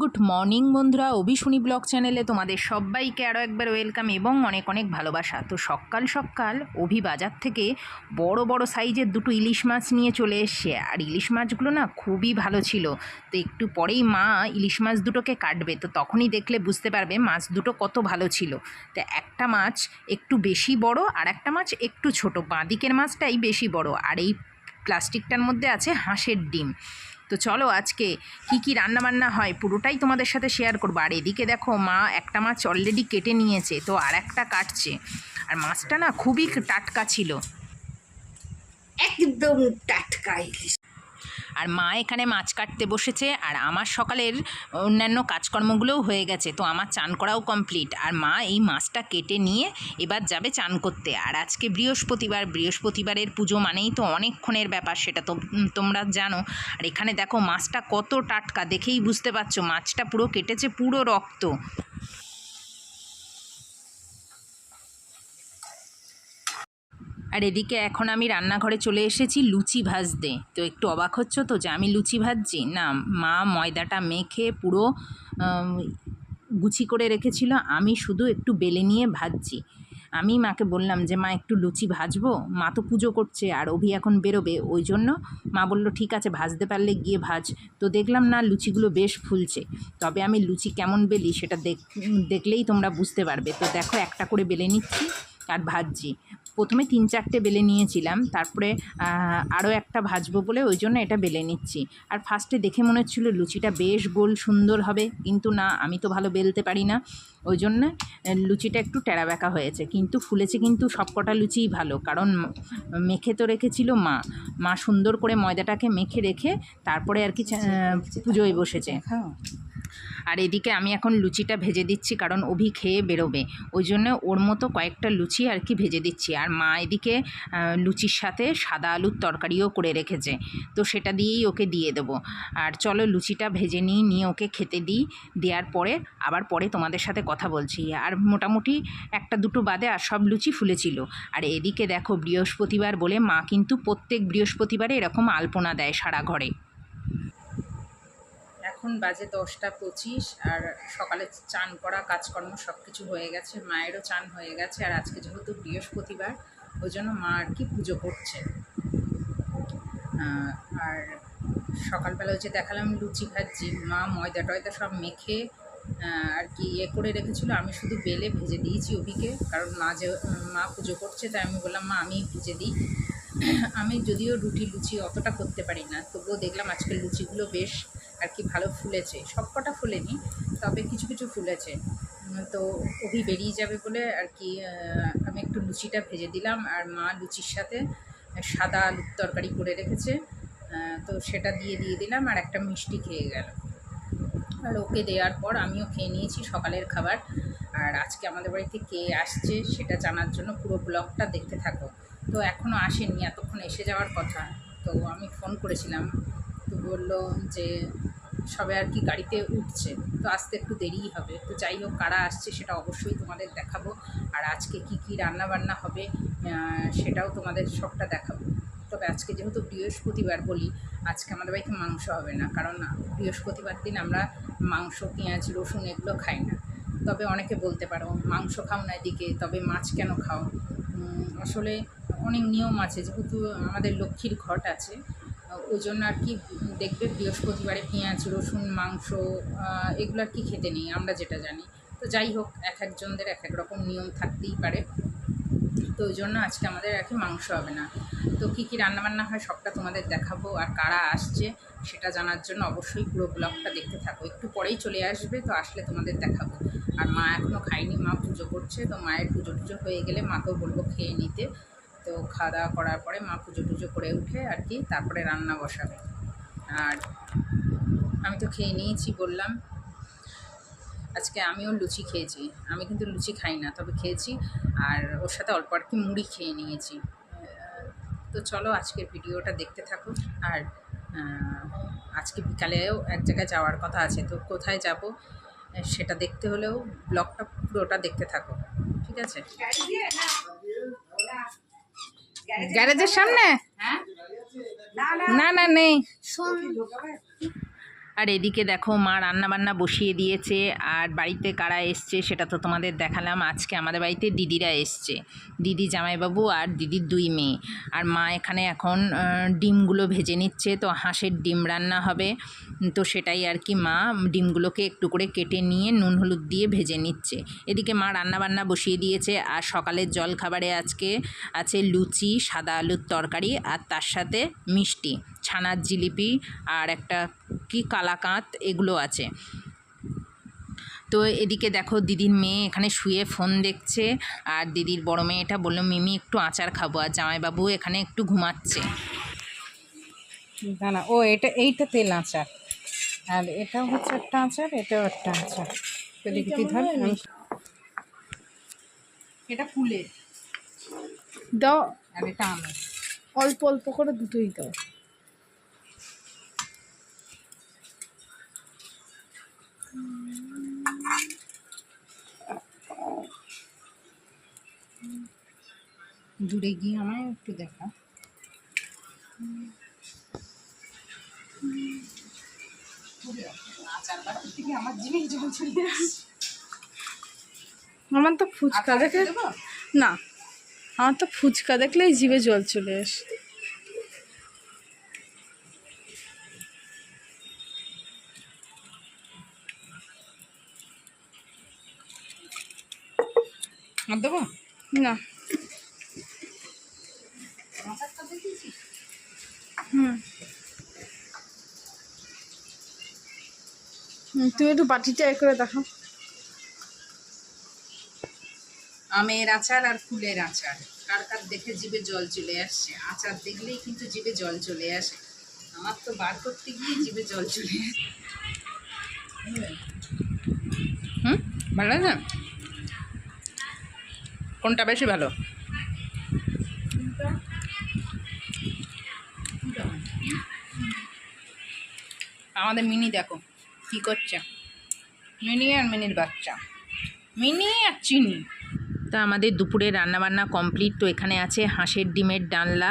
Good morning বন্ধুরা, অভিশুনি blog চ্যানেলে তোমাদের সবাইকে আরও একবার ওয়েলকাম এবং অনেক অনেক ভালোবাসা। তো সকাল সকাল অভি বাজার থেকে বড় বড় সাইজের দুটো ইলিশ মাছ নিয়ে চলে এসছে। আর ইলিশ মাছগুলো না খুবই ভালো ছিল। তো একটু পরেই মা ইলিশ মাছ দুটোকে কাটবে। তো তখনই দেখলে বুঝতে পারবে মাছ দুটো কত ভালো ছিল। তো একটা মাছ একটু বেশি বড় আর একটা মাছ একটু ছোট। বাঁদিকের মাছটাই বেশি বড়। আর এই প্লাস্টিকটার মধ্যে আছে হাঁসের ডিম। তো চলো আজকে কি কি রান্না বান্না হয় পুরোটাই তোমাদের সাথে শেয়ার করব। আর এদিকে দেখো মা, একটা মাছ অলরেডি কেটে নিয়েছে, তো আর একটা কাটছে। আর মাছটা না খুবই টাটকা ছিল। একদম টাটকা ইলিশ। আর মা এখানে মাছ কাটতে বসেছে আর আমার সকালের অন্যান্য কাজকর্মগুলোও হয়ে গেছে, তো আমার চান করাও কমপ্লিট। আর মা এই মাছটা কেটে নিয়ে এবার যাবে চান করতে। আর আজকে বৃহস্পতিবার, বৃহস্পতিবারের পুজো মানেই তো অনেকক্ষণের ব্যাপার, সেটা তো তোমরা জানো। আর এখানে দেখো মাছটা কত টাটকা, দেখেই বুঝতে পারছ, মাছটা পুরো কেটেছে পুরো রক্ত। আর এদিকে এখন আমি রান্নাঘরে চলে এসেছি লুচি ভাজতে। তো একটু অবাক হচ্ছ তো যে আমি লুচি ভাজছি? না, মা ময়দাটা মেখে পুরো গুছি করে রেখেছিল। আমি শুধু একটু বেলে নিয়ে ভাজছি। আমি মাকে বললাম যে, মা, একটু লুচি ভাজবো? মা তো পুজো করছে আর অভি এখন বেরোবে। ওই জন্য মা বলল, ঠিক আছে, ভাজতে পারলে গিয়ে ভাজ। তো দেখলাম, না, লুচিগুলো বেশ ফুলছে। তবে আমি লুচি কেমন বেলি সেটা দেখ, দেখলেই তোমরা বুঝতে পারবে। তো দেখো, একটা করে বেলে নিচ্ছি। আর ভাজছি। প্রথমে তিন চারটে বেলে নিয়েছিলাম, তারপরে আরও একটা ভাজবো বলে ওই জন্য এটা বেলে নিচ্ছি। আর ফার্স্টে দেখে মনে হচ্ছিল লুচিটা বেশ গোল সুন্দর হবে, কিন্তু না, আমি তো ভালো বেলতে পারি না। ওই জন্য লুচিটা একটু টেরা বেঁকা হয়েছে, কিন্তু ফুলেছে কিন্তু সবকটা লুচিই ভালো, কারণ মেখে তো রেখেছিল মা। মা সুন্দর করে ময়দাটাকে মেখে রেখে তারপরে আর কি পুজোয় বসেছে। খাও আর এদিকে আমি এখন লুচিটা ভেজে দিচ্ছি, কারণ অভি খেয়ে বেরোবে। ওই জন্য ওর মতো কয়েকটা লুচি আর কি ভেজে দিচ্ছি। আর মা এদিকে লুচির সাথে সাদা আলুর তরকারিও করে রেখেছে। তো সেটা দিয়েই ওকে দিয়ে দেবো। আর চলো লুচিটা ভেজে নিই, নিয়ে ওকে খেতে দিই। দেওয়ার পরে, আবার পরে তোমাদের সাথে কথা বলছি। আর মোটামুটি একটা দুটো বাদে আর সব লুচি ফুলেছিল। আর এদিকে দেখো বৃহস্পতিবার বলে মা কিন্তু প্রত্যেক বৃহস্পতিবারে এরকম আলপনা দেয় সারা ঘরে। এখন বাজে দশটা পঁচিশ আর সকালে চান করা, কাজকর্ম সব কিছু হয়ে গেছে, মায়েরও চান হয়ে গেছে আর আজকে যেহেতু বৃহস্পতিবার, ওই জন্য মা আর কি পুজো করছে। আর সকালবেলা হচ্ছে দেখালাম লুচি ভাজি, মা ময়দা টয়দা সব মেখে আর কি ইয়ে করে রেখেছিল। আমি শুধু বেলে ভেজে দিয়েছি অভিকে, কারণ মা যে, মা পুজো করছে, তাই আমি বললাম, মা আমি ভেজে দিই। আমি যদিও রুটি লুচি অতটা করতে পারি না, তবুও দেখলাম আজকের লুচিগুলো বেশ আর কি ভালো ফুলেছে। সবকটা ফুলেনি, তবে কিছু কিছু ফুলেছে। তো অভি বেরিয়ে যাবে বলে আর কি আমি একটু লুচিটা ভেজে দিলাম আর মা লুচির সাথে সাদা আলুর তরকারি করে রেখেছে। তো সেটা দিয়ে দিয়ে দিলাম আর একটা মিষ্টি খেয়ে গেল। আর ওকে দেওয়ার পর আমিও খেয়ে নিয়েছি সকালের খাবার। আর আজকে আমাদের বাড়িতে কে আসছে সেটা জানার জন্য পুরো ব্লগটা দেখতে থাকো। তো এখনও আসেনি, এতক্ষণ এসে যাওয়ার কথা। তো আমি ফোন করেছিলাম বলল যে সবে আর কি গাড়িতে উঠছে, তো আসতে একটু দেরিই হবে। তো যাই হোক, কারা আসছে সেটা অবশ্যই তোমাদের দেখাবো। আর আজকে কি কি রান্না বান্না হবে সেটাও তোমাদের সবটা দেখাবো। তবে আজকে যেহেতু বৃহস্পতিবার বলি, আজকে আমাদের বাড়িতে মাংস হবে না, কারণ বৃহস্পতিবার দিন আমরা মাংস, পেঁয়াজ, রসুন এগুলো খাই না। তবে অনেকে বলতে পারো, মাংস খাও না এদিকে, তবে মাছ কেন খাও? আসলে অনেক নিয়ম আছে, যেহেতু আমাদের লক্ষ্মীর ঘট আছে ওই জন্য আর কি দেখবে বৃহস্পতিবারে পেঁয়াজ, রসুন, মাংস এগুলো আর কি খেতে নেই, আমরা যেটা জানি। তো যাই হোক, এক একজনদের এক এক রকম নিয়ম থাকতেই পারে। তো ওই জন্য আজকে আমাদের আর কি মাংস হবে না। তো কী কী রান্নাবান্না হয় সবটা তোমাদের দেখাবো, আর কারা আসছে সেটা জানার জন্য অবশ্যই পুরো ব্লগটা দেখতে থাকো। একটু পরেই চলে আসবে, তো আসলে তোমাদের দেখাবো। আর মা এখনও খায়নি, মা পুজো করছে, তো মায়ের পুজো টুজো হয়ে গেলে মাকেও বলব খেয়ে নিতে। তো খাওয়া দাওয়া করার পরে মা পুজো টুজো করে উঠে আর কি তারপরে রান্না বসাবে। আর আমি তো খেয়ে নিয়েছি বললাম। আজকে আমিও লুচি খেয়েছি। আমি কিন্তু লুচি খাই না, তবে খেয়েছি। আর ওর সাথে অল্প আর কি মুড়ি খেয়ে নিয়েছি। তো চলো আজকের ভিডিওটা দেখতে থাকো। আর আজকে বিকালেও এক জায়গায় যাওয়ার কথা আছে, তো কোথায় যাব সেটা দেখতে হলেও ব্লগটা পুরোটা দেখতে থাকো। ঠিক আছে? গ্যারেজের সামনে হ্যাঁ না না নেই শোন আর এদিকে দেখো মা রান্না বান্না বসিয়ে দিয়েছে, আর বাড়িতে কারা এসছে সেটা তো তোমাদের দেখালাম। আজকে আমাদের বাড়িতে দিদিরা এসছে। দিদি, জামাইবাবু আর দিদির দুই মেয়ে। আর মা এখানে এখন ডিমগুলো ভেজে নিচ্ছে, তো হাঁসের ডিম রান্না হবে। তো সেটাই আর কি মা ডিমগুলোকে একটু করে কেটে নিয়ে নুন হলুদ দিয়ে ভেজে নিচ্ছে। এদিকে মা রান্না বান্না বসিয়ে দিয়েছে, আর সকালের জল খাবারে আজকে আছে লুচি, সাদা আলুর তরকারি, আর তার সাথে মিষ্টি, ছানার জিলিপি, আর একটা কি কালাকাঁত এগুলো আছে। তো এদিকে দেখো দিদির মেয়ে এখানে শুয়ে ফোন দেখছে আর দিদির বড় মেয়েটা বলল মিমি একটু আচার খাব। আর জামাইবাবু এখানে একটু ঘুমাচ্ছে। না ও এটা এইটা তেল আচার। আর এটাও হচ্ছে একটা আচার এটাও একটা আচার। তো দেখি ধর এটা ফুলের। দাও। আর এটা আমের। অল্প অল্প করে দুটোই দাও। দূরে গিয়ে আমায় একটু দেখা আমার তো ফুচকা দেখে? না আমার তো ফুচকা দেখলেই জিভে জল চলে আসে আর দেবো? না। হুম। তুমি একটু বাটিটা এ করে দেখো। আমের আচার আর ফুলের আচার। কার কার দেখে জিভে জল চলে আসছে আচার দেখলেই কিন্তু জিভে জল চলে আসে। আমার তো বার করতে গিয়ে জিভে জল চলে আসে। হুম ভালো লাগে কোনটা বেশি ভালো? আমাদের মিনি দেখো, কি করছে? মিনি আর মিনির বাচ্চা। মিনি আর চিনি। তা আমাদের দুপুরে রান্নাবান্না কমপ্লিট তো এখানে আছে হাঁসের ডিমের ডালনা,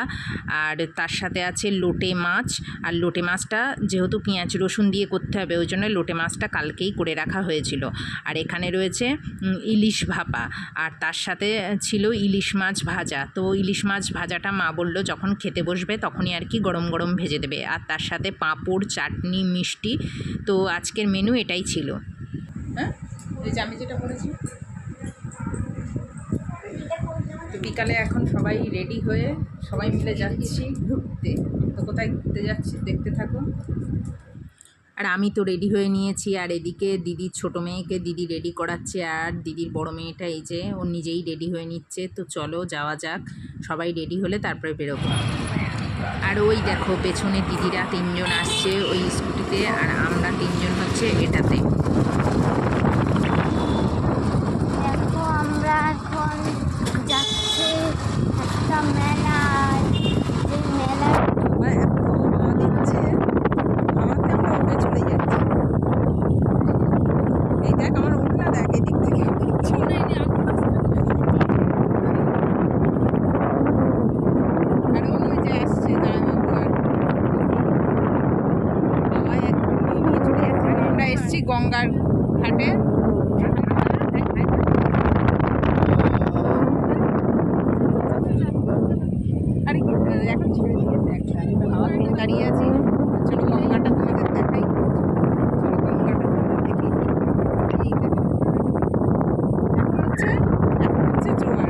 আর তার সাথে আছে লোটে মাছ, আর লোটে মাছটা যেহেতু পেঁয়াজ রসুন দিয়ে করতে হবে, ওই জন্য লোটে মাছটা কালকেই করে রাখা হয়েছিল। আর এখানে রয়েছে ইলিশ ভাপা, আর তার সাথে ছিল ইলিশ মাছ ভাজা, তো ইলিশ মাছ ভাজাটা মা বলল যখন খেতে বসবে তখনই আর কি গরম গরম ভেজে দেবে, আর তার সাথে পাঁপড়, চাটনি, মিষ্টি, তো আজকের মেনু এটাই ছিল। হ্যাঁ? আমি যেটা করেছি তো বিকালে এখন সবাই রেডি হয়ে সবাই মিলে যাচ্ছি ঘুরতে। তো কোথায় ঘুরতে যাচ্ছি দেখতে থাকো আর আমি তো রেডি হয়ে নিয়েছি, আর এদিকে দিদির ছোট মেয়েকে দিদি রেডি করাচ্ছে, আর দিদির বড় মেয়েটা এই যে, ও নিজেই রেডি হয়ে নিচ্ছে। তো চলো যাওয়া যাক, সবাই রেডি হলে তারপরে বেরোবো। আর ওই দেখো, পেছনে দিদিরা তিনজন আসছে ওই স্কুটিতে, আর আমরা তিনজন হচ্ছে এটাতে দেখো আমরা এখন যাচ্ছি একটা মেলায় এই মেলায় দিচ্ছে আমাকে আমরা উঠে চলে যাচ্ছি এই দেখ আমার উঠনা দেখ এদিক থেকে আর ওই যে আসছে জামাইবাবু আর বাবা একদম নিয়ে চলে যাচ্ছে আর আমরা এসছি গঙ্গার ঘাটে আরে কি এখন ছেড়ে দিয়েছে একটা হাওয়া খেয়ে দাঁড়িয়ে আছি চলো গঙ্গাটা তোমাদের দেখাই চলো গঙ্গাটা তোমাদের দেখি এই দেখো এখন হচ্ছে এখন হচ্ছে জোয়ার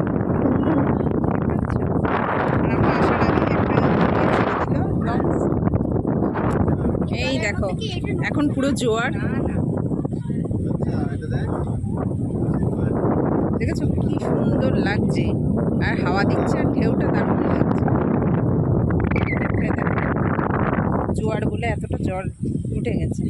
দেখতে পাচ্ছ? আর আমরা আসার আগে একটা ইয়ে ছেড়ে দিল লঞ্চ এই দেখো এখন পুরো জোয়ার। দেখেছ কি সুন্দর লাগছে? আর হাওয়া দিচ্ছে আর ঢেউটা দারুণ লাগছে। জোয়ার বলে এতটা জল উঠে গেছে।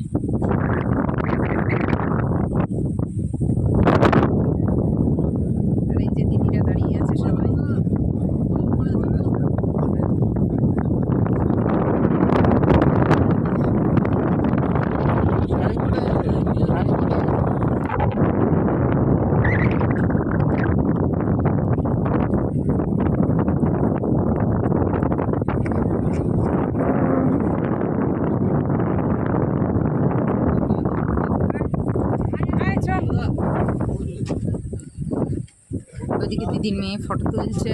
দিদির মেয়ে ফটো তুলছে।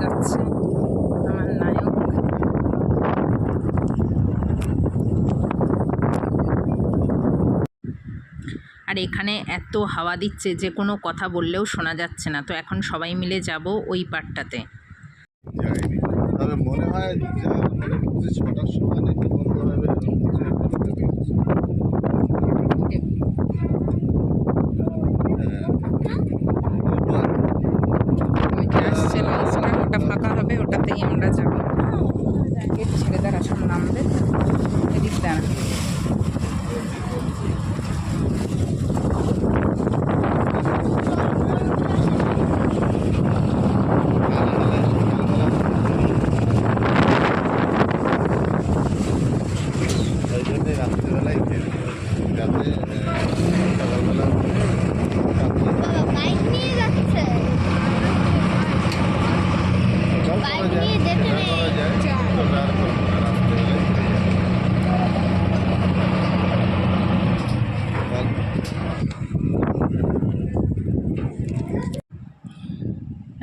যাচ্ছে আমার নায়ক। আর এখানে এত হাওয়া দিচ্ছে যে কোনো কথা বললেও শোনা যাচ্ছে না। তো এখন সবাই মিলে যাব ওই পার্টটাতে মনে হয় ছটার সময় নাকি বন্ধ হবে এরকম কিছু একটা ভেবেছি। হ্যাঁ। এবার ওই যে আসছে লঞ্চটা ওটা ফাঁকা হবে ওটাতেই আমরা যাব গেট ছেড়ে দ্বারা সব নামবে এদিক দ্বারা ওই জন্যই রাত্রিবেলায় খেলি যাতে আহ, সকালবেলা রাত্রে বাবা বাইক নিয়ে যাচ্ছে সকাল বাইক করা যায়, নিয়ে যেতে সকাল নেই। করা যায়, তবে আর করব না, রাত্রিবেলায় খেয়ে যাব।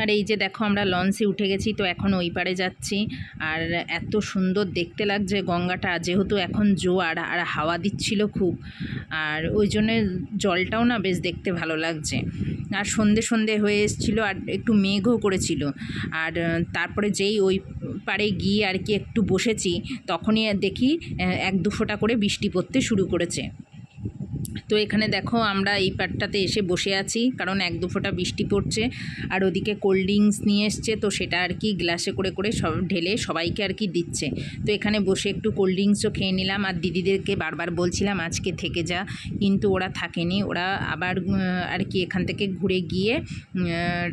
আর এই যে দেখো আমরা লঞ্চে উঠে গেছি, তো এখন ওই পারে যাচ্ছি। আর এত সুন্দর দেখতে লাগছে গঙ্গাটা, যেহেতু এখন জোয়ার আর হাওয়া দিচ্ছিল খুব। আর ওই জন্যে জলটাও না বেশ দেখতে ভালো লাগছে। আর সন্ধে সন্ধে হয়ে এসেছিল আর একটু মেঘও করেছিল। আর তারপরে যেই ওই পারে গিয়ে আর কি একটু বসেছি, তখনই দেখি এক দু ফোঁটা করে বৃষ্টি পড়তে শুরু করেছে। তো এখানে দেখো আমরা এই পাটটাতে এসে বসে আছি, কারণ এক দু ফোঁটা বৃষ্টি পড়ছে, আর ওদিকে কোল্ড ড্রিঙ্কস নিয়ে এসছে, তো সেটা আর কি গ্লাসে করে করে সব ঢেলে সবাইকে আর কি দিচ্ছে। তো এখানে বসে একটু কোল্ড ড্রিঙ্কসও খেয়ে নিলাম, আর দিদিদেরকে বারবার বলছিলাম, আজকে থেকে যা। কিন্তু ওরা থাকেনি, ওরা আবার আর কি এখান থেকে ঘুরে গিয়ে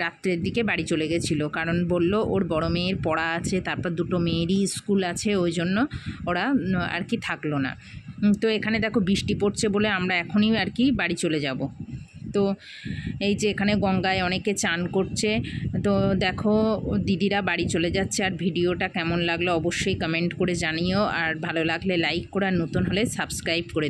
রাত্রের দিকে বাড়ি চলে গেছিল। কারণ বলল, ওর বড় মেয়ের পড়া আছে, তারপর দুটো মেয়েরই স্কুল আছে, ওই জন্য ওরা আর কি থাকল না। তো এখানে দেখো বৃষ্টি পড়ছে বলে আমরা এখনই আর কি বাড়ি চলে যাব তো এই যে এখানে গঙ্গায় অনেকে চান করছে, তো দেখো দিদিরা বাড়ি চলে যাচ্ছে আর ভিডিওটা কেমন লাগল অবশ্যই কমেন্ট করে জানিও, আর ভালো লাগলে লাইক করে, আর নতুন হলে সাবস্ক্রাইব করে।